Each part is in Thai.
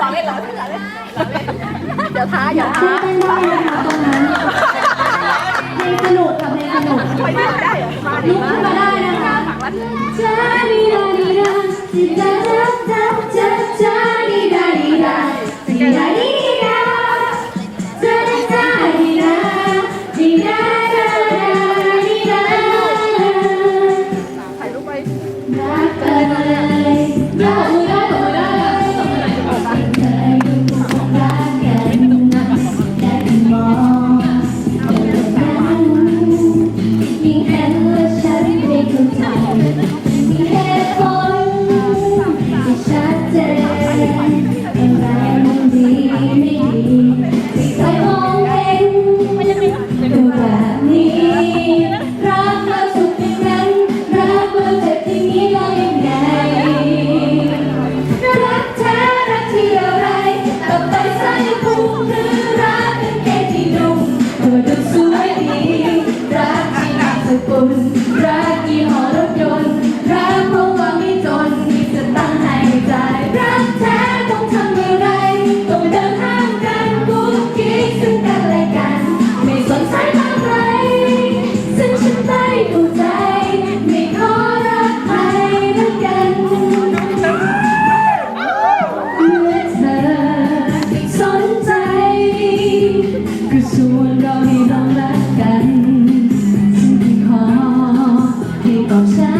รอเล่นรอเล่นรอเล่นรอเล่นเดี๋ยวท้าอเย่าย่าท้า เชื่อเต้นได้นะคะตรงนั้นเพลงสนุกค่ะเพลงสนุกลุกขึ้นมาได้นะคะจ้าดีดาดีดาจิตาจ้าจ้าจ้นจ้า มีแค่เมื่อฉันไม่เข้าใจมีแค่ผลที่ชัดเจนอะไรมั รักกี่หอรถยนต์ 放下。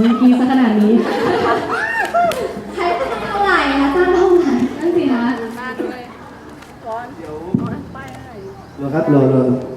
มือดีซะขนาดนี้ใช้เท่าไหร่คะจ้างเท่าไหร่นั่นสิคะ เดี๋ยวครับรอรอ